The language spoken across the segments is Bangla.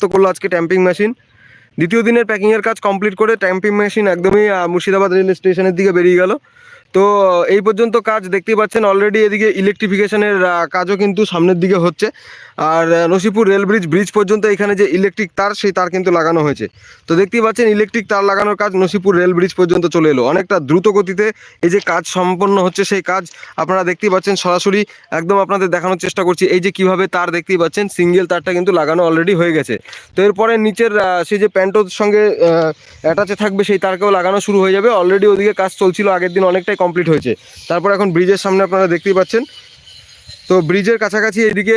তো করল আজকে ট্যাম্পিং মেশিন দ্বিতীয় দিনের প্যাকিংয়ের কাজ কমপ্লিট করে ট্যাম্পিং মেশিন একদমই মুর্শিদাবাদ রেল স্টেশনের দিকে বেরিয়ে গেল। তো এই পর্যন্ত কাজ দেখতেই পাচ্ছেন অলরেডি এদিকে ইলেকট্রিফিকেশনের কাজও কিন্তু সামনের দিকে হচ্ছে। আর নসিপুর রেল ব্রিজ ব্রিজ পর্যন্ত এখানে যে ইলেকট্রিক তার, সেই তার কিন্তু লাগানো হয়েছে। তো দেখতেই পাচ্ছেন ইলেকট্রিক তার লাগানোর কাজ নসিপুর রেল ব্রিজ পর্যন্ত চলে এলো। অনেকটা দ্রুত গতিতে এই যে কাজ সম্পন্ন হচ্ছে সেই কাজ আপনারা দেখতেই পাচ্ছেন, সরাসরি একদম আপনাদের দেখানোর চেষ্টা করছি। এই যে কীভাবে তার দেখতেই পাচ্ছেন সিঙ্গেল তারটা কিন্তু লাগানো অলরেডি হয়ে গেছে। তো এরপরে নিচের সেই যে প্যান্টোর সঙ্গে অ্যাটাচে থাকবে, সেই তারকেও লাগানো শুরু হয়ে যাবে। অলরেডি ওদিকে কাজ চলছিল, আগের দিন অনেকটাই কমপ্লিট হয়েছে। তারপর এখন ব্রিজের সামনে আপনারা দেখতেই পাচ্ছেন তো ব্রিজের কাছাকাছি এদিকে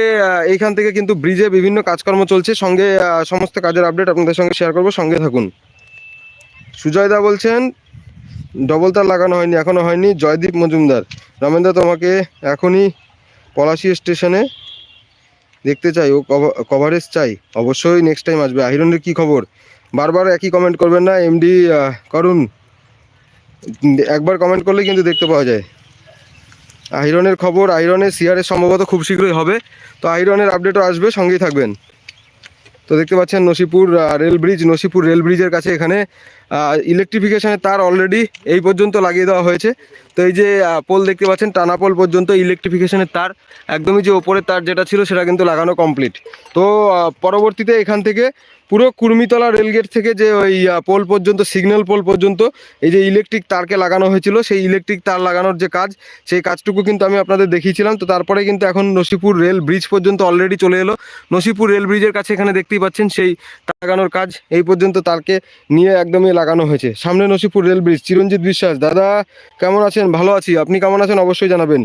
এইখান থেকে কিন্তু ব্রিজে বিভিন্ন কাজকর্ম চলছে। সঙ্গে সমস্ত কাজের আপডেট আপনাদের সঙ্গে শেয়ার করব। সঙ্গে থাকুন। সুজয়দা বলছেন ডবল তার লাগানো হয়নি এখনও হয়নি। জয়দীপ মজুমদার রমেনদা তোমাকে এখনই পলাশি স্টেশনে দেখতে চাই। ও কভারেজ চাই। অবশ্যই নেক্সট টাইম আসবে। আহিরনের কি খবর? বারবার একই কমেন্ট করবেন না। এমডি করুন। একবার কমেন্ট করলেই কিন্তু দেখতে পাওয়া যায়। আইরনের খবর আইরনের সিআরের সম্ভবত খুব শীঘ্রই হবে। তো আইরনের আপডেটও আসবে, সঙ্গেই থাকবেন। তো দেখতে পাচ্ছেন Nasipur rail bridge Nasipur rail ব্রিজের কাছে এখানে ইলেকট্রিফিকেশানের তার অলরেডি এই পর্যন্ত লাগিয়ে দেওয়া হয়েছে। তো এই যে পোল দেখতে পাচ্ছেন, টানা পোল পর্যন্ত ইলেকট্রিফিকেশানের তার, একদমই যে ওপরের তার যেটা ছিল, সেটা কিন্তু লাগানো কমপ্লিট তো পরবর্তীতে এখান থেকে পুরো কুর্মিতলা রেলগেট থেকে যে ওই পোল পর্যন্ত, সিগন্যাল পোল পর্যন্ত, এই যে ইলেকট্রিক তারকে লাগানো হয়েছিল, সেই ইলেকট্রিক তার লাগানোর যে কাজ, সেই কাজটুকু কিন্তু আমি আপনাদের দেখিয়েছিলাম। তো তারপরে কিন্তু এখন নসিপুর রেল ব্রিজ পর্যন্ত অলরেডি চলে এলো। নসিপুর রেল ব্রিজের কাছে এখানে দেখতেই পাচ্ছেন, সেই লাগানোর কাজ, এই পর্যন্ত তারকে নিয়ে একদমই লাগানো হয়েছে। সামনে নসিপুর রেল ব্রিজ চিরঞ্জিত বিশ্বাস। দাদা, কেমন আছেন? ভালো আছি। আপনি কেমন আছেন? অবশ্যই জানাবেন।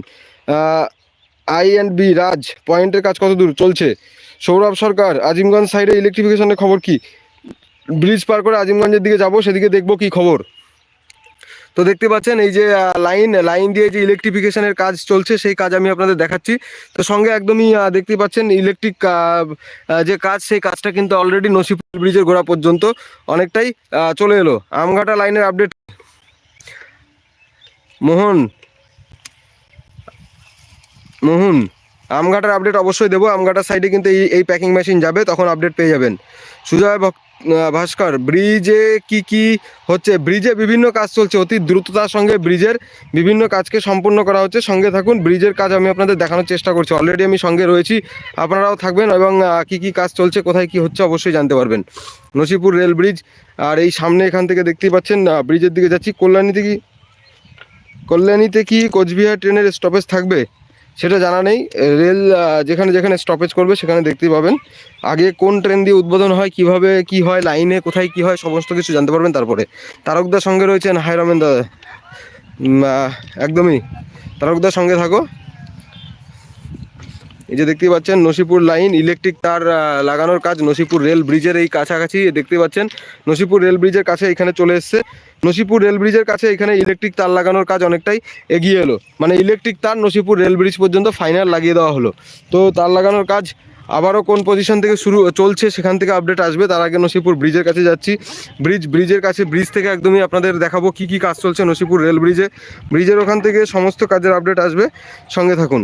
আই অ্যান্ড বি রাজ, পয়েন্টের কাজ কত দূর? চলছে। সৌরভ সরকার, আজিমগঞ্জ সাইডে ইলেকট্রিফিকেশনের খবর কি? ব্রিজ পার করে আজিমগঞ্জের দিকে যাব, সেদিকে দেখব কি খবর। তো দেখতে পাচ্ছেন, এই যে লাইন লাইন দিয়ে যে ইলেকট্রিফিকেশনের কাজ চলছে, সেই কাজ আমি আপনাদের দেখাচ্ছি। তো সঙ্গে একদমই দেখতে পাচ্ছেন ইলেকট্রিক যে কাজ, সেই কাজটা কিন্তু অলরেডি নসিপুর ব্রিজের গোড়া পর্যন্ত অনেকটাই চলে এলো। আমঘাটা লাইনের আপডেট মোহন মোহন আমঘাটার আপডেট অবশ্যই দেবো। আমঘাটার সাইডে কিন্তু এই এই প্যাকিং মেশিন যাবে, তখন আপডেট পেয়ে যাবেন। সুজয় ভাস্কর ব্রিজে কি কি হচ্ছে? ব্রিজে বিভিন্ন কাজ চলছে, অতি দ্রুততার সঙ্গে ব্রিজের বিভিন্ন কাজকে সম্পূর্ণ করা হচ্ছে। সঙ্গে থাকুন ব্রিজের কাজ আমি আপনাদের দেখানোর চেষ্টা করছি। অলরেডি আমি সঙ্গে রয়েছি, আপনারাও থাকবেন এবং কি কি কাজ চলছে, কোথায় কি হচ্ছে অবশ্যই জানতে পারবেন। নসিপুর রেল ব্রিজ আর এই সামনে এখান থেকে দেখতেই পাচ্ছেন ব্রিজের দিকে যাচ্ছি। কল্যাণীতে কি কল্যাণীতে কি কোচবিহার ট্রেনের স্টপেজ থাকবে? সেটা জানা নেই। রেল যেখানে যেখানে স্টপেজ করবে সেখানে দেখতেই পাবেন। আগে কোন ট্রেন দিয়ে উদ্বোধন হয়, কীভাবে কি হয় লাইনে কোথায় কি হয়, সমস্ত কিছু জানতে পারবেন তারপরে। তারকদার সঙ্গে রয়েছেন হাই দাদা একদমই। তারকদার সঙ্গে থাকো। এই যে দেখতে পাচ্ছেন নসিপুর লাইন ইলেকট্রিক তার লাগানোর কাজ, নসিপুর রেল ব্রিজের এই কাছাকাছি দেখতে পাচ্ছেন, নসিপুর রেল ব্রিজের কাছে এখানে চলে এসছে। নসিপুর রেল ব্রিজের কাছে এখানে ইলেকট্রিক তার লাগানোর কাজ অনেকটাই এগিয়ে এলো। মানে ইলেকট্রিক তার নসিপুর রেল ব্রিজ পর্যন্ত ফাইনাল লাগিয়ে দেওয়া হলো। তো তার লাগানোর কাজ আবারও কোন পজিশন থেকে শুরু, চলছে, সেখান থেকে আপডেট আসবে, তার আগে নসিপুর ব্রিজের কাছে যাচ্ছি। ব্রিজ ব্রিজের কাছে ব্রিজ থেকে একদমই আপনাদের দেখাবো কি কি কাজ চলছে নসিপুর রেল ব্রিজে ব্রিজের ওখান থেকে সমস্ত কাজের আপডেট আসবে। সঙ্গে থাকুন।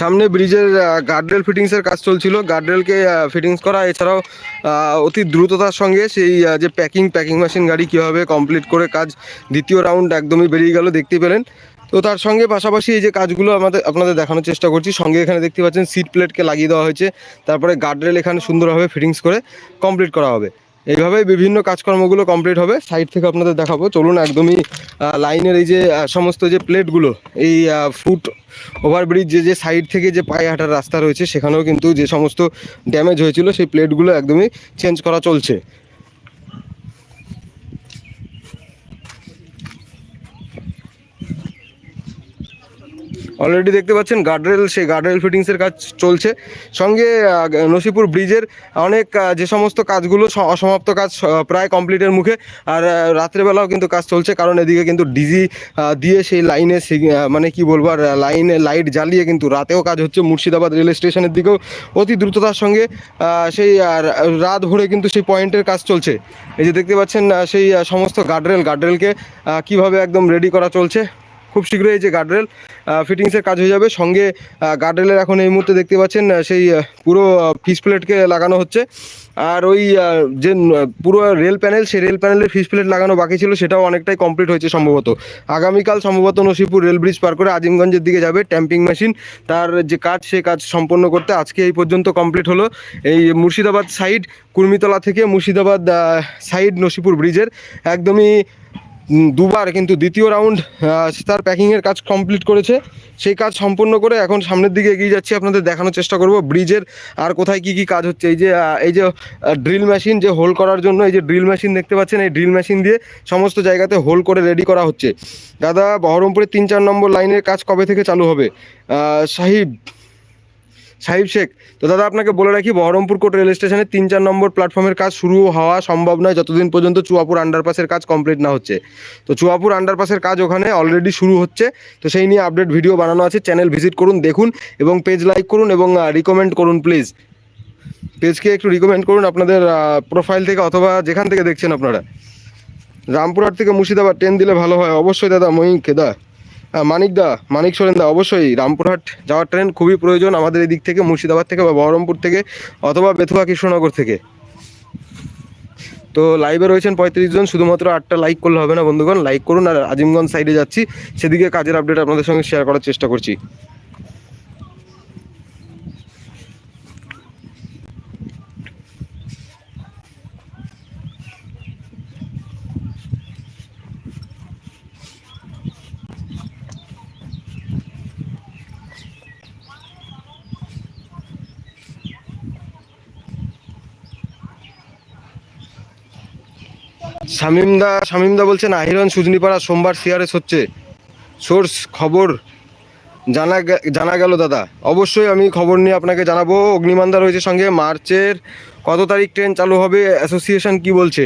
সামনে ব্রিজের গার্ডরেল ফিটিংসের কাজ চলছিল। গার্ডরেলকে ফিটিংস করা। এছাড়াও অতি দ্রুততার সঙ্গে সেই যে প্যাকিং প্যাকিং মেশিন গাড়ি কীভাবে কমপ্লিট করে কাজ, দ্বিতীয় রাউন্ড একদমই বেরিয়ে গেল, দেখতে পেলেন। তো তার সঙ্গে পাশাপাশি এই যে কাজগুলো আমাদের, আপনাদের দেখানোর চেষ্টা করছি। সঙ্গে এখানে দেখতে পাচ্ছেন সিট প্লেটকে লাগিয়ে দেওয়া হয়েছে। তারপরে গার্ডরেল এখানে সুন্দরভাবে ফিটিংস করে কমপ্লিট করা হবে। এইভাবেই বিভিন্ন কাজকর্মগুলো কমপ্লিট হবে। সাইড থেকে আপনাদের দেখাবো। চলুন একদমই লাইনের এই যে সমস্ত যে প্লেটগুলো, এই ফুট ওভারব্রিজ যে যে সাইড থেকে যে পায়ে হাঁটার রাস্তা রয়েছে, সেখানেও কিন্তু যে সমস্ত ড্যামেজ হয়েছিল, সেই প্লেটগুলো একদমই চেঞ্জ করা চলছে। অলরেডি দেখতে পাচ্ছেন গার্ডরেল সেই গার্ডরেল ফিটিংসের কাজ চলছে। সঙ্গে নসিপুর ব্রিজের অনেক যে সমস্ত কাজগুলো অসমাপ্ত কাজ প্রায় কমপ্লিটের মুখে, আর রাত্রেবেলাও কিন্তু কাজ চলছে, কারণ এদিকে কিন্তু ডিজি দিয়ে সেই লাইনে মানে কি বলব, আর লাইনে লাইট জ্বালিয়ে কিন্তু রাতেও কাজ হচ্ছে। মুর্শিদাবাদ রেল স্টেশনের দিকেও অতি দ্রুততার সঙ্গে সেই রাত ভরে কিন্তু সেই পয়েন্টের কাজ চলছে। এই যে দেখতে পাচ্ছেন সেই সমস্ত গার্ডরেল গার্ডরেলকে কীভাবে একদম রেডি করা চলছে? খুব শীঘ্রই এই যে গার্ডরেল ফিটিংসের কাজ হয়ে যাবে। সঙ্গে গার্ডরেলের এখন এই মুহূর্তে দেখতে পাচ্ছেন সেই পুরো ফিস প্লেটকে লাগানো হচ্ছে। আর ওই যে পুরো রেল প্যানেল সেই রেল প্যানেলের ফিস প্লেট লাগানো বাকি ছিল, সেটাও অনেকটাই কমপ্লিট হয়েছে সম্ভবত। আগামীকাল সম্ভবত নসিপুর রেল ব্রিজ পার করে আজিমগঞ্জের দিকে যাবে ট্যাম্পিং মেশিন তার যে কাজ সেই কাজ সম্পন্ন করতে আজকে এই পর্যন্ত কমপ্লিট হলো। এই মুর্শিদাবাদ সাইড কুর্মিতলা থেকে মুর্শিদাবাদ সাইড নসিপুর ব্রিজের একদমই দুবার কিন্তু দ্বিতীয় রাউন্ড তার প্যাকিংয়ের কাজ কমপ্লিট করেছে। সেই কাজ সম্পূর্ণ করে এখন সামনের দিকে এগিয়ে যাচ্ছি। আপনাদের দেখানোর চেষ্টা করব ব্রিজের আর কোথায় কি কি কাজ হচ্ছে। এই যে এই যে ড্রিল মেশিন যে হোল করার জন্য এই যে ড্রিল মেশিন দেখতে পাচ্ছেন, এই ড্রিল মেশিন দিয়ে সমস্ত জায়গাতে হোল করে রেডি করা হচ্ছে। দাদা, বহরমপুরের তিন চার নম্বর লাইনের কাজ কবে থেকে চালু হবে? সাহিব সাহিব শেখ। তো দাদা, আপনাকে বলে রাখি, বহরমপুর কোর্ট রেল স্টেশনে তিন চার নম্বর প্ল্যাটফর্মের কাজ শুরু হওয়া সম্ভব নয়, যতদিন পর্যন্ত চুয়াপুর আন্ডারপাসের কাজ কমপ্লিট না হচ্ছে। তো চুয়াপুর আন্ডারপাসের কাজ ওখানে অলরেডি শুরু হচ্ছে। তো সেই নিয়ে আপডেট ভিডিও বানানো আছে চ্যানেল ভিজিট করুন, দেখুন, এবং পেজ লাইক করুন, এবং রিকমেন্ড করুন প্লিজ পেজকে একটু রিকমেন্ড করুন আপনাদের প্রোফাইল থেকে অথবা যেখান থেকে দেখছেন আপনারা। রামপুরহাট থেকে মুর্শিদাবাদ ট্রেন দিলে ভালো হয়। অবশ্যই দাদা মহিন কেদা মানিক দা, মানিক সোরেন দা, অবশ্যই রামপুরহাট যাওয়ার ট্রেন খুবই প্রয়োজন আমাদের এদিক দিক থেকে, মুর্শিদাবাদ থেকে বা বহরমপুর থেকে অথবা বেথুয়া কৃষ্ণনগর থেকে। তো লাইভে রয়েছেন পঁয়ত্রিশ জন, শুধুমাত্র আটটা লাইক করলে হবে না বন্ধুগণ লাইক করুন আর আজিমগঞ্জ সাইডে যাচ্ছি, সেদিকে কাজের আপডেট আপনাদের সঙ্গে শেয়ার করার চেষ্টা করছি। শামিমদা শামিমদা বলছেন, আহিরন সুজনিপাড়া সোমবার সিআরএস হচ্ছে। সোর্স খবর জানা জানা গেল দাদা। অবশ্যই আমি খবর নিয়ে আপনাকে জানাব। অগ্নিমান্দা রয়েছে সঙ্গে মার্চের কত তারিখ ট্রেন চালু হবে? অ্যাসোসিয়েশন কি বলছে?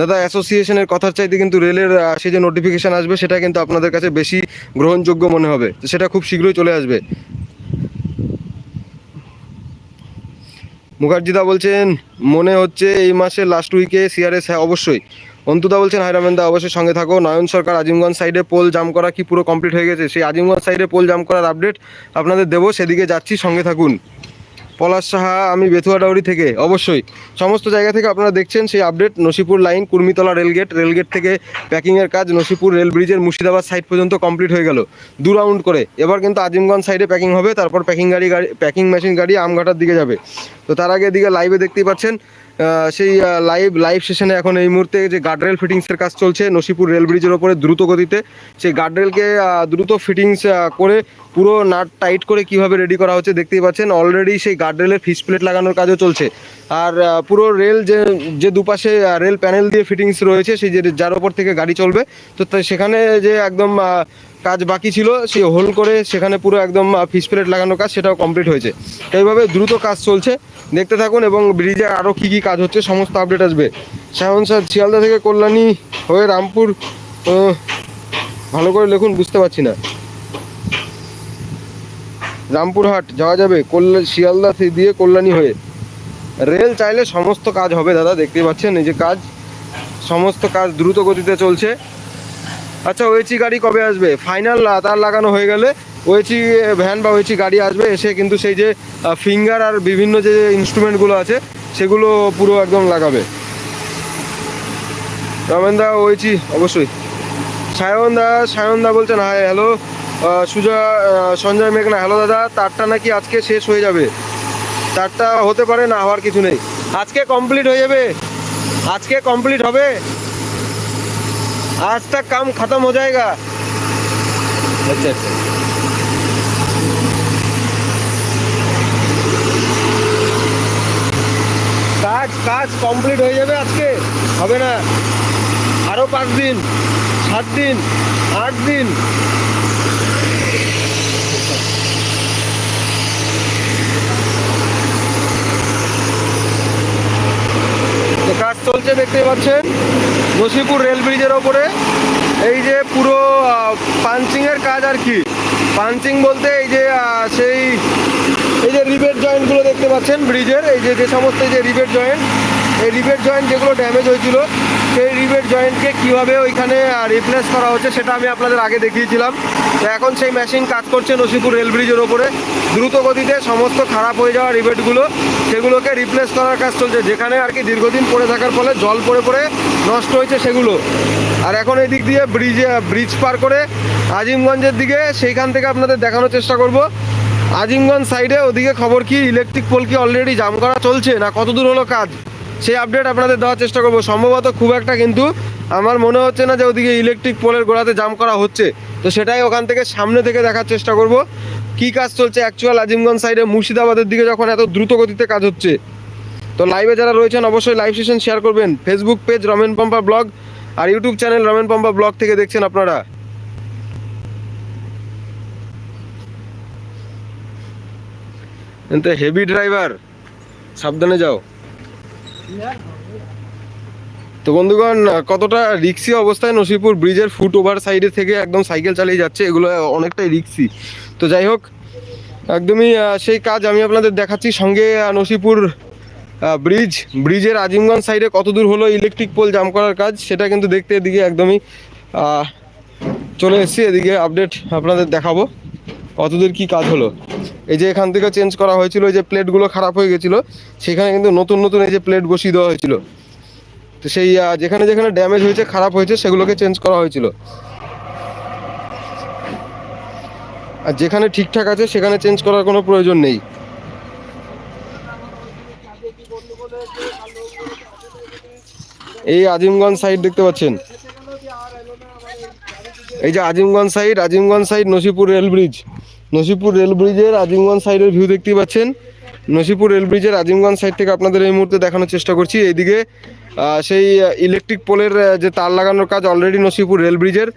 দাদা, অ্যাসোসিয়েশনের কথার চাইতে কিন্তু রেলের সে যে নোটিফিকেশান আসবে, সেটা কিন্তু আপনাদের কাছে বেশি গ্রহণযোগ্য মনে হবে। সেটা খুব শীঘ্রই চলে আসবে। মুখার্জিদা বলছেন, মনে হচ্ছে এই মাসের লাস্ট উইকে সিআরএস হ্যাঁ অবশ্যই। অন্তুদা বলছেন হায়রামেন্দা অবশ্যই সঙ্গে থাকো। নয়ন সরকার আজিমগঞ্জ সাইডে পোল জাম করা কি পুরো কমপ্লিট হয়ে গেছে? সেই আজিমগঞ্জ সাইডে পোল জাম করার আপডেট আপনাদের দেবো। সেদিকে যাচ্ছি, সঙ্গে থাকুন। পলাশ সাহা, আমি বেথুয়াডাউরি থেকে। অবশ্যই। সমস্ত জায়গা থেকে আপনারা দেখছেন সেই update Nasipur line Kurmitala rail gate rail gate থেকে প্যাকিংয়ের কাজ নসিপুর রেল ব্রিজের মুর্শিদাবাদ সাইড পর্যন্ত কমপ্লিট হয়ে গেল। দু রাউন্ড করে। এবার কিন্তু আজিমগঞ্জ সাইডে প্যাকিং হবে। তারপর প্যাকিং গাড়ি গাড়ি প্যাকিং মেশিন গাড়ি আমঘাটার দিকে যাবে। তো তার আগে এদিকে লাইভে দেখতেই পাচ্ছেন সেই লাইভ লাইভ সেশনে এখন এই মুহূর্তে যে গার্ডরেল ফিটিংসের কাজ চলছে, নসিপুর রেল ব্রিজের ওপরে দ্রুত গতিতে সেই গার্ডরেলকে দ্রুত ফিটিংস করে পুরো নাট টাইট করে কীভাবে রেডি করা হচ্ছে দেখতেই পাচ্ছেন অলরেডি সেই গার্ডরেলের ফিস প্লেট লাগানোর কাজও চলছে। আর পুরো রেল যে যে দুপাশে রেল প্যানেল দিয়ে ফিটিংস রয়েছে, সেই যে, যার ওপর থেকে গাড়ি চলবে, তো সেখানে যে একদম কাজ বাকি ছিল সেই হোল করে সেখানে পুরো একদম ফিস প্লেট লাগানোর কাজ সেটাও কমপ্লিট হয়েছে। এইভাবে দ্রুত কাজ চলছে। দেখতে থাকুন এবং ব্রিজে আরও কী কী কাজ হচ্ছে, সমস্ত আপডেট আসবে। শাহন স্যার, শিয়ালদা থেকে কল্যাণী হয়ে রামপুর ভালো করে লিখুন, বুঝতে পারছি না। রামপুরহাট, যাওয়া যাবে কল্যাণ শিয়ালদা দিয়ে কল্যাণী হয়ে। রেল চাইলে সমস্ত কাজ হবে দাদা, দেখতেই পাচ্ছেন এই যে কাজ। সমস্ত কাজ দ্রুত গতিতে চলছে। আচ্ছা ওয়েচি গাড়ি কবে আসবে? ফাইনাল তার লাগানো হয়ে গেলে ওয়েচি ভ্যান বা ওয়েচি গাড়ি আসবে, এসে কিন্তু সেই যে ফিঙ্গার আর বিভিন্ন যে ইনস্ট্রুমেন্টগুলো আছে, সেগুলো পুরো একদম লাগাবে। রমেনদা ওয়েচি, অবশ্যই। সায়নদা সায়নদা বলছেন হাই হ্যালো সুজা সঞ্জয় মেঘনা হ্যালো দাদা, তারটা নাকি আজকে শেষ হয়ে যাবে? তারটা হতে পারে না, হওয়ার কিছু নেই। আজকে কমপ্লিট হয়ে যাবে? আজকে কমপ্লিট হবে? आज तक काम खत्म हो जाएगा अच्छा अच्छा কাজ কাজ কমপ্লিট হয়ে যাবে আজকে হবে না আরো পাঁচ দিন সাত দিন আট দিন তো কাজ চলছে দেখতে পাচ্ছেন নসিপুর রেল ব্রিজের ওপরে। এই যে পুরো পাঞ্চিংয়ের কাজ আর কি। পাঞ্চিং বলতে এই যে সেই, এই যে রিবেট জয়েন্টগুলো দেখতে পাচ্ছেন ব্রিজের। এই যে যে সমস্ত যে রিবেট জয়েন্ট, এই রিবেট জয়েন্ট যেগুলো ড্যামেজ হয়েছিল, সেই রিবেট জয়েন্টকে কীভাবে ওইখানে রিপ্লেস করা হচ্ছে সেটা আমি আপনাদের আগে দেখিয়েছিলাম। তো এখন সেই মেশিন কাজ করছে নসিপুর রেল ব্রিজের ওপরে। দ্রুত গতিতে সমস্ত খারাপ হয়ে যাওয়া রিবেটগুলো সেগুলোকে রিপ্লেস করার কাজ চলছে। যেখানে আর কি দীর্ঘদিন পড়ে থাকার ফলে জল পড়ে পড়ে নষ্ট হয়েছে সেগুলো। আর এখন এই দিক দিয়ে ব্রিজে ব্রিজ পার করে আজিমগঞ্জের দিকে সেইখান থেকে আপনাদের দেখানোর চেষ্টা করব। আজিমগঞ্জ সাইডে ওদিকে খবর কি ইলেকট্রিক পোল কি অলরেডি জাম করা চলছে না কত দূর হলো কাজ? সেই আপডেট আপনাদের দেওয়ার চেষ্টা করব। সম্ভবত খুব একটা কিন্তু আমার মনে হচ্ছে না যে ওদিকে ইলেকট্রিক পোলের গোড়াতে জাম করা হচ্ছে। তো সেটাই ওখান থেকে সামনে থেকে দেখার চেষ্টা করব। কি কাজ চলছে অ্যাকচুয়াল আজিমগঞ্জ সাইডে মুর্শিদাবাদের দিকে যখন এত দ্রুত গতিতে কাজ হচ্ছে। তো লাইভে যারা রয়েছেন, অবশ্যই লাইভ সেশন শেয়ার করবেন। Facebook page Ramen Pampa blog আর YouTube channel Ramen Pampa blog থেকে দেখছেন আপনারা। হেভি ড্রাইভার সাবধানে যাও। তো বন্ধুগণ, কতটা রিক্সি অবস্থায় নসিপুর ব্রিজের ফুট ওভার সাইডে থেকে একদম সাইকেল চালিয়ে যাচ্ছে, এগুলো অনেকটাই রিক্সি তো যাই হোক, একদমই সেই কাজ আমি আপনাদের দেখাচ্ছি সঙ্গে নসিপুর ব্রিজ, ব্রিজের আজিমগঞ্জ সাইডে কত দূর হলো ইলেকট্রিক পোল জাম করার কাজ, সেটা কিন্তু দেখতে এদিকে একদমই চলে এসেছি, এদিকে আপডেট আপনাদের দেখাবো কতদূর কি কাজ হলো। এই যে এখান থেকে চেঞ্জ করা হয়েছিল, এই যে প্লেটগুলো খারাপ হয়ে গেছিল, সেখানে কিন্তু নতুন নতুন এই যে প্লেট বসিয়ে দেওয়া হয়েছিল। তো সেই যেখানে যেখানে ড্যামেজ হয়েছে, খারাপ হয়েছে, সেগুলোকে চেঞ্জ করা হয়েছিল। আর যেখানে ঠিকঠাক আছে, সেখানে চেঞ্জ করার কোনো প্রয়োজন নেই। এই আজিমগঞ্জ সাইড দেখতে পাচ্ছেন। এই যে Azimganj side Azimganj side Nasipur rail bridge Nasipur rail ব্রিজের আজিমগঞ্জ সাইডের ভিউ দেখতেই পাচ্ছেন। নসিপুর রেল ব্রিজের আজিমগঞ্জ সাইড থেকে আপনাদের এই মুহূর্তে দেখানোর চেষ্টা করছি। এইদিকে সেই ইলেকট্রিক পোলের যে তার লাগানোর কাজ অলরেডি নসিপুর রেল ব্রিজের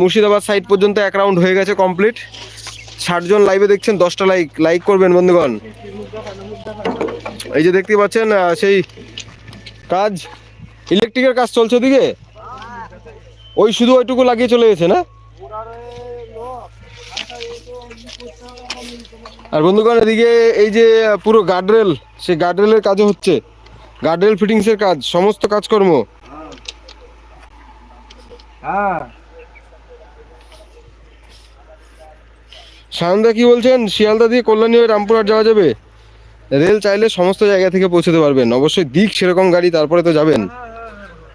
মুর্শিদাবাদ সাইড পর্যন্ত এক রাউন্ড হয়ে গেছে কমপ্লিট ষাটজন লাইভে দেখছেন, দশটা লাইক লাইক করবেন বন্ধুগণ। এই যে দেখতে পাচ্ছেন সেই কাজ ইলেকট্রিকের কাজ চলছে ওদিকে? ওই শুধু ওইটুকু লাগিয়ে চলে গেছে না? আর বন্ধুগণ, এদিকে এই যে পুরো গার্ডরেল সেই গার্ডরেলের কাজও হচ্ছে। গার্ডরেল ফিটিংসের কাজ সমস্ত কাজকর্ম। হ্যাঁ। সায়নদা কি বলছেন? শিয়ালদা দিয়ে কল্যাণী হয়ে রামপুরহাট যাওয়া যাবে? রেল চাইলে সমস্ত জায়গা থেকে পৌঁছতে পারবেন। অবশ্যই দিক সেরকম গাড়ি তারপরে তো যাবেন।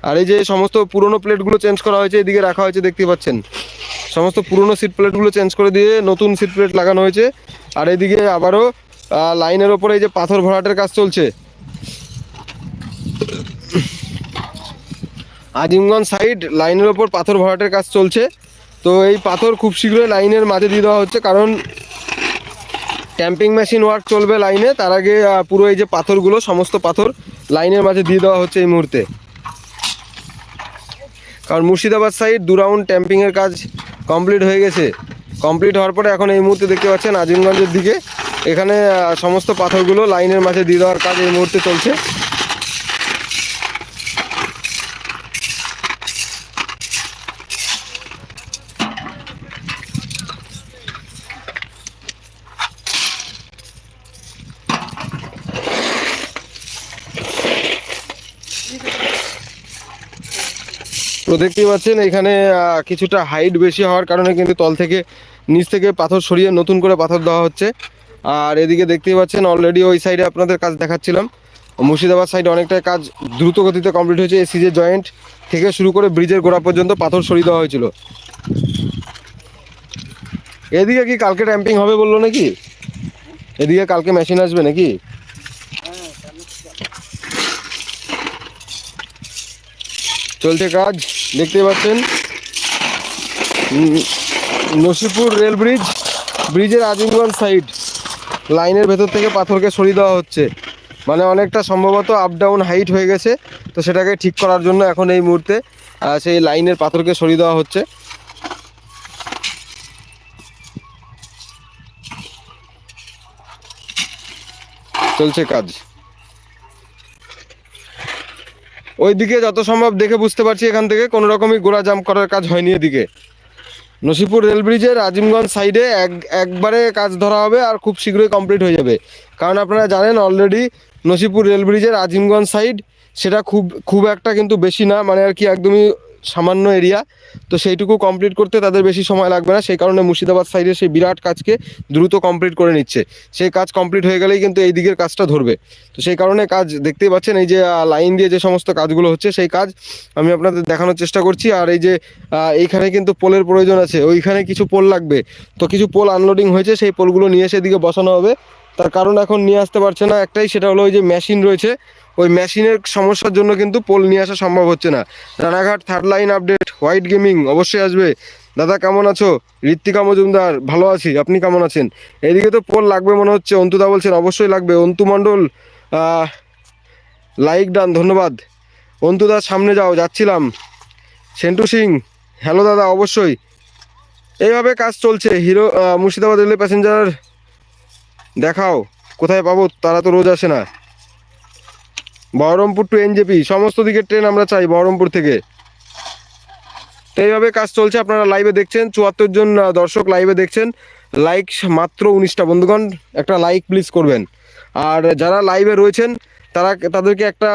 আর এই যে সমস্ত পুরনো প্লেটগুলো চেঞ্জ করা হয়েছে এদিকে রাখা হয়েছে দেখতে পাচ্ছেন। সমস্ত পুরনো সিট প্লেটগুলো চেঞ্জ করে দিয়ে নতুন সিট প্লেট লাগানো হয়েছে। আর এদিকে আবারও লাইনের ওপরে এই যে পাথর ভরাটের কাজ চলছে। আজিমগঞ্জ সাইড, লাইনের ওপর পাথর ভরাটের কাজ চলছে। তো এই পাথর খুব শীঘ্রই লাইনের মাঝে দিয়ে দেওয়া হচ্ছে, কারণ ট্যাম্পিং মেশিন ওয়ার্ক চলবে লাইনে, তার আগে পুরো এই যে পাথরগুলো, সমস্ত পাথর লাইনের মাঝে দিয়ে দেওয়া হচ্ছে এই মুহূর্তে। কারণ মুর্শিদাবাদ সাইড দু রাউন্ড ট্যাম্পিংয়ের কাজ কমপ্লিট হয়ে গেছে। কমপ্লিট হওয়ার পরে এখন এই মুহূর্তে দেখতে পাচ্ছেন আজিমগঞ্জের দিকে। এখানে সমস্ত পাথরগুলো লাইনের মাঝে দিয়ে দেওয়ার কাজ এই মুহূর্তে চলছে। তো দেখতেই পাচ্ছেন, এখানে কিছুটা হাইট বেশি হওয়ার কারণে কিন্তু তল থেকে, নিচ থেকে পাথর সরিয়ে নতুন করে পাথর দেওয়া হচ্ছে। আর এদিকে দেখতেই পাচ্ছেন অলরেডি ওই সাইডে আপনাদের কাজ দেখাচ্ছিলাম। মুর্শিদাবাদ সাইডে অনেকটাই কাজ দ্রুত গতিতে কমপ্লিট হয়েছে এসিজে জয়েন্ট থেকে শুরু করে ব্রিজের গোড়া পর্যন্ত পাথর সরিয়ে দেওয়া হয়েছিল। এদিকে কি কালকে ট্যাম্পিং হবে বলল নাকি? এদিকে কালকে মেশিন আসবে নাকি? চলছে কাজ দেখতে পাচ্ছেন। নসিপুর রেল ব্রিজ, ব্রিজের আজিমগঞ্জ সাইড লাইনের ভেতর থেকে পাথরকে সরিয়ে দেওয়া হচ্ছে। মানে অনেকটা সম্ভবত আপ ডাউন হাইট হয়ে গেছে, তো সেটাকে ঠিক করার জন্য এখন এই মুহূর্তে সেই লাইনের পাথরকে সরিয়ে দেওয়া হচ্ছে। চলছে কাজ। ওইদিকে যত সম্ভব দেখে বুঝতে পারছি এখান থেকে, কোনো রকমই গোড়া জাম্প করার কাজ হয়নি এদিকে। নসিপুর রেল ব্রিজের আজিমগঞ্জ সাইডে এক, একবারে কাজ ধরা হবে আর খুব শীঘ্রই কমপ্লিট হয়ে যাবে। কারণ আপনারা জানেন অলরেডি নসিপুর রেল ব্রিজের আজিমগঞ্জ সাইড, সেটা খুব খুব একটা কিন্তু বেশি না মানে আর কি একদমই সামান্য এরিয়া, তো সেইটুকু কমপ্লিট করতে তাদের বেশি সময় লাগবে না। সেই কারণে মুর্শিদাবাদ সাইডে সেই বিরাট কাজকে দ্রুত কমপ্লিট করে নিচ্ছে। সেই কাজ কমপ্লিট হয়ে গেলেই কিন্তু এই দিকের কাজটা ধরবে। তো সেই কারণে কাজ দেখতেই পাচ্ছেন, এই যে লাইন দিয়ে যে সমস্ত কাজগুলো হচ্ছে, সেই কাজ আমি আপনাদের দেখানোর চেষ্টা করছি। আর এই যে এইখানে কিন্তু পোলের প্রয়োজন আছে। ওইখানে কিছু পোল লাগবে। তো কিছু পোল আনলোডিং হয়েছে, সেই পোলগুলো নিয়ে এসে এদিকে বসানো হবে। তার কারণ এখন নিয়ে আসতে পারছে না একটাই, সেটা হলো ওই যে মেশিন রয়েছে। ওই মেশিনের সমস্যার জন্য কিন্তু পোল নিয়ে আসা সম্ভব হচ্ছে না। রানাঘাট থার্ড লাইন আপডেট হোয়াইট গেমিং অবশ্যই আসবে। দাদা, কেমন আছো? ঋত্বিকা মজুমদার, ভালো আছি। আপনি কেমন আছেন? এদিকে তো পোল লাগবে মনে হচ্ছে। অন্তুদা বলছেন, অবশ্যই লাগবে। অন্তু মণ্ডল লাইক ডান ধন্যবাদ। অন্তুদা সামনে যাও, যাচ্ছিলাম। সেন্টু সিং হ্যালো দাদা, অবশ্যই। এইভাবে কাজ চলছে। হিরো মুর্শিদাবাদ রেলওয়ে প্যাসেঞ্জার দেখাও, কোথায় পাবো তারা তো রোজ আসে না। বহরমপুর টু এনজেপি সমস্ত দিকের ট্রেন আমরা চাই বহরমপুর থেকে। তো এইভাবে কাজ চলছে, আপনারা লাইভে দেখছেন, চুয়াত্তর জন দর্শক লাইভে দেখছেন। লাইক মাত্র উনিশটা। বন্ধুগণ, একটা লাইক প্লিজ করবেন। আর যারা লাইভে রয়েছেন, তারা তাদেরকে একটা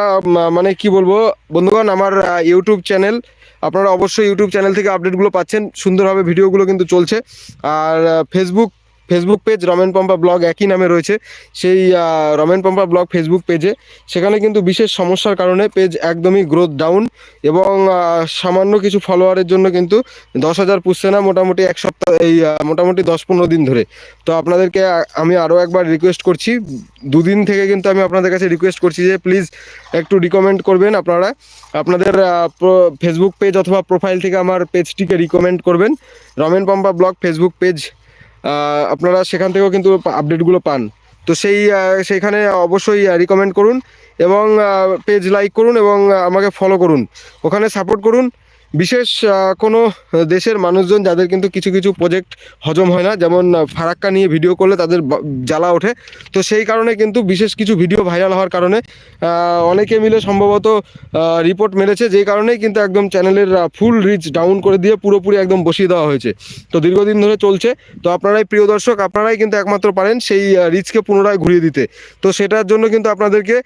মানে কি বলব, বন্ধুগণ, আমার ইউটিউব চ্যানেল আপনারা অবশ্যই ইউটিউব চ্যানেল থেকে আপডেটগুলো পাচ্ছেন। সুন্দরভাবে ভিডিওগুলো কিন্তু চলছে। আর Facebook Facebook page Ramen Pampa blog একই নামে রয়েছে। সেই রমেন পম্পা ব্লগ ফেসবুক পেজে সেখানে কিন্তু বিশেষ সমস্যার কারণে পেজ একদমই গ্রোথ ডাউন এবং সামান্য কিছু ফলোয়ারের জন্য কিন্তু দশ হাজার পুষছে না মোটামুটি এক সপ্তাহ, এই মোটামুটি দশ পনেরো দিন ধরে। তো আপনাদেরকে আমি আরও একবার রিকোয়েস্ট করছি, দুদিন থেকে কিন্তু আমি আপনাদের কাছে রিকোয়েস্ট করছি যে প্লিজ একটু রিকমেন্ড করবেন আপনারা। আপনাদের ফেসবুক পেজ অথবা প্রোফাইল থেকে আমার পেজটিকে রিকমেন্ড করবেন। Ramen Pampa blog Facebook page আপনারা সেখান থেকেও কিন্তু আপডেটগুলো পান। তো সেই সেইখানে অবশ্যই রিকমেন্ড করুন এবং পেজ লাইক করুন এবং আমাকে ফলো করুন। ওখানে সাপোর্ট করুন। বিশেষ কোনো দেশের মানুষজন যাদের কিন্তু কিছু কিছু প্রজেক্ট হজম হয় না, যেমন ফারাক্কা নিয়ে ভিডিও করলে তাদের জ্বালা ওঠে। তো সেই কারণে কিন্তু বিশেষ কিছু ভিডিও ভাইরাল হওয়ার কারণে অনেকে মিলে সম্ভবত রিপোর্ট মেরেছে, যেই কারণেই কিন্তু একদম চ্যানেলের ফুল রিচ ডাউন করে দিয়ে পুরোপুরি একদম বসিয়ে দেওয়া হয়েছে। তো দীর্ঘদিন ধরে চলছে। তো আপনারাই প্রিয় দর্শক, আপনারাই কিন্তু একমাত্র পারেন সেই রিচকে পুনরায় ঘুরিয়ে দিতে। তো সেটার জন্য কিন্তু আপনাদেরকে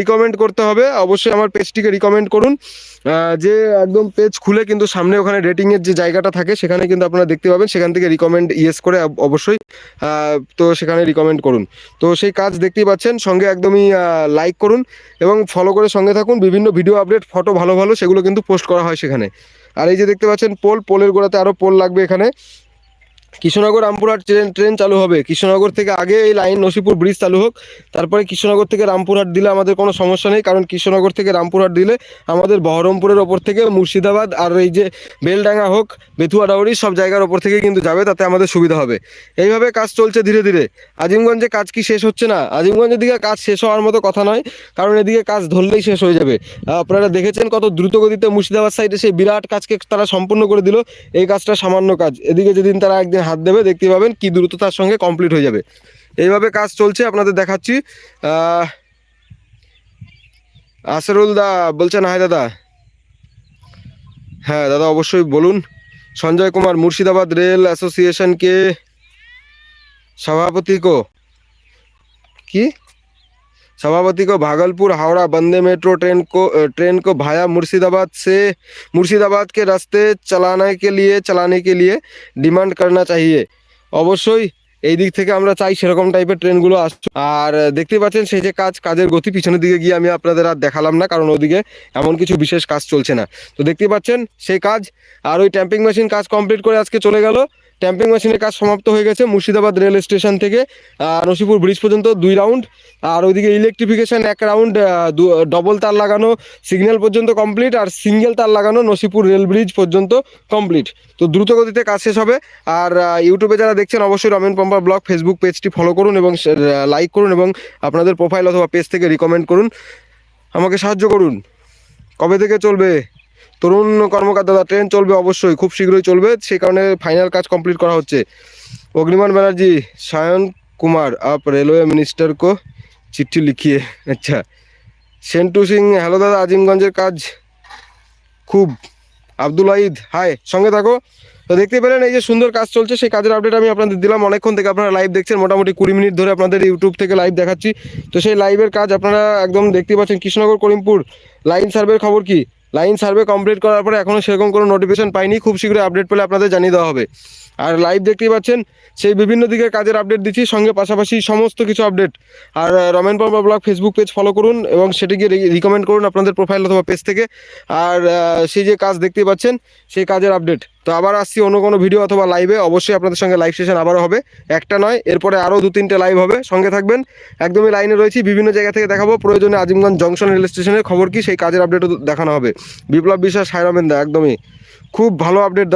রিকমেন্ড করতে হবে। অবশ্যই আমার পেজটিকে রিকমেন্ড করুন। যে একদম পেজ খুলে কিন্তু সামনে ওখানে রেটিং এর যে জায়গাটা থাকে, সেখানে কিন্তু আপনারা দেখতে পাবেন। সেখান থেকে রিকমেন্ড ইয়েস করে অবশ্যই তো সেখানে রিকমেন্ড করুন। তো সেই কাজ দেখতেই পাচ্ছেন, সঙ্গে একদমই লাইক করুন এবং ফলো করে সঙ্গে থাকুন। বিভিন্ন ভিডিও আপডেট ফটো ভালো ভালো, সেগুলো কিন্তু পোস্ট করা হয় সেখানে। আর এই যে দেখতে পাচ্ছেন, পোল, পোলের গোড়াতে আরও পোল লাগবে এখানে। কৃষ্ণনগর রামপুরহাট ট্রেন ট্রেন চালু হবে। কৃষ্ণনগর থেকে আগে এই লাইন নসিপুর ব্রিজ চালু হোক। তারপরে কৃষ্ণনগর থেকে রামপুরহাট দিলে আমাদের কোনো সমস্যা নেই, কারণ কৃষ্ণনগর থেকে রামপুরহাট দিলে আমাদের বহরমপুরের ওপর থেকে মুর্শিদাবাদ আর এই যে বেলডাঙ্গা হোক বেথুয়াডাউরি সব জায়গার ওপর থেকে কিন্তু যাবে, তাতে আমাদের সুবিধা হবে। এইভাবে কাজ চলছে ধীরে ধীরে। আজিমগঞ্জে কাজ কি শেষ হচ্ছে না? আজিমগঞ্জের দিকে কাজ শেষ হওয়ার মতো কথা নয়, কারণ এদিকে কাজ ধরলেই শেষ হয়ে যাবে। আপনারা দেখেছেন কত দ্রুত গতিতে মুর্শিদাবাদ সাইডে সেই বিরাট কাজকে তারা সম্পূর্ণ করে দিল। এই কাজটা সামান্য কাজ। এদিকে যেদিন তারা একদিন হাত দেবে দেখতে পাবেন কি দ্রুততার সঙ্গে কমপ্লিট হয়ে যাবে। এইভাবে কাজ চলছে, আপনাদের দেখাচ্ছি। আসারুল দা বলছেন, হায় দাদা। হ্যাঁ দাদা, অবশ্যই বলুন। সঞ্জয় কুমার, মুর্শিদাবাদ রেল অ্যাসোসিয়েশনকে সভাপতি কো কি? सभापति को भागलपुर हावड़ा वंदे मेट्रो ट्रेन को अ, ट्रेन को भाया मुर्शिदाबाद से मुर्शिदाबाद के रास्ते चलाने के लिए चलाने के लिए डिमांड करना चाहिए অবশ্যই এই দিক থেকে আমরা চাই সেরকম টাইপের ট্রেনগুলো আসছে আর আহ, দেখতেই পাচ্ছেন সেই যে কাজ কাজের গতি পিছনের দিকে গিয়ে আমি আপনাদের আর দেখালাম না কারণ ওদিকে এমন কিছু বিশেষ কাজ চলছে না তো দেখতেই পাচ্ছেন সেই কাজ আর ওই ট্যাম্পিং মেশিন কাজ কমপ্লিট করে আজকে চলে গেল ট্যাম্পিং মেশিনের কাজ সমাপ্ত হয়ে গেছে মুর্শিদাবাদ রেল স্টেশন থেকে নসিপুর ব্রিজ পর্যন্ত দুই রাউন্ড। আর ওইদিকে ইলেকট্রিফিকেশন এক রাউন্ড ডবল তার লাগানো সিগন্যাল পর্যন্ত কমপ্লিট আর সিঙ্গেল তার লাগানো নসিপুর রেল ব্রিজ পর্যন্ত কমপ্লিট তো দ্রুত গতিতে কাজ শেষ হবে। আর ইউটিউবে যারা দেখছেন অবশ্যই রমেন পম্পা ব্লগ ফেসবুক পেজটি ফলো করুন এবং লাইক করুন এবং আপনাদের প্রোফাইল অথবা পেজ থেকে রিকমেন্ড করুন। আমাকে সাহায্য করুন। কবে থেকে চলবে? তরুণ কর্মকার দাদা ট্রেন চলবে অবশ্যই, খুব শীঘ্রই চলবে। সেই কারণে ফাইনাল কাজ কমপ্লিট করা হচ্ছে। অগ্নিমান ব্যানার্জি, সায়ন কুমার, আপ রেলওয়ে মিনিস্টার কো চিঠি লিখিয়ে। আচ্ছা সেন্টু সিং হ্যালো দাদা, আজিমগঞ্জের কাজ খুব। আব্দুল আইদ হাই সঙ্গে থাকো। তো দেখতে পেলেন, এই যে সুন্দর কাজ চলছে, সেই কাজের আপডেট আমি আপনাদের দিলাম। অনেকক্ষণ থেকে আপনারা লাইভ দেখছেন, মোটামুটি কুড়ি মিনিট ধরে আপনাদের ইউটিউব থেকে লাইভ দেখাচ্ছি। তো সেই লাইভের কাজ আপনারা একদম দেখতে পাচ্ছেন, কৃষ্ণনগর, করিমপুর। লাইন সার্ভের খবর কি? লাইন সার্ভে কমপ্লিট করার পরে এখনও সেরকম কোনো নোটিফিকেশন পাইনি। খুব শীঘ্রই আপডেট পেলে আপনাদের জানিয়ে দেওয়া হবে। আর লাইভ দেখতেই পাচ্ছেন, সেই বিভিন্ন দিকের কাজের আপডেট দিচ্ছি, সঙ্গে পাশাপাশি সমস্ত কিছু আপডেট আর রমেন পর্মা ব্লগ ফেসবুক পেজ ফলো করুন এবং সেটিকে রিকমেন্ড করুন আপনাদের প্রোফাইল অথবা পেজ থেকে। আর সেই যে কাজ দেখতেই পাচ্ছেন, সেই কাজের আপডেট তো আবার আসছি অন্য কোনো ভিডিও অথবা লাইভে অবশ্যই আপনাদের সঙ্গে লাইভ সেশন আবারও হবে। একটা নয়, এরপরে আরও দু তিনটে লাইভ হবে। সঙ্গে থাকবেন। একদমই লাইনে রয়েছি। বিভিন্ন জায়গা থেকে দেখাবো। প্রয়োজনে আজিমগঞ্জ জংশন রেল স্টেশনের খবর কি? সেই কাজের আপডেটও দেখানো হবে। বিপ্লব বিশ্বাস সাইরামেন্দা একদমই। খুব ভালো আপডেট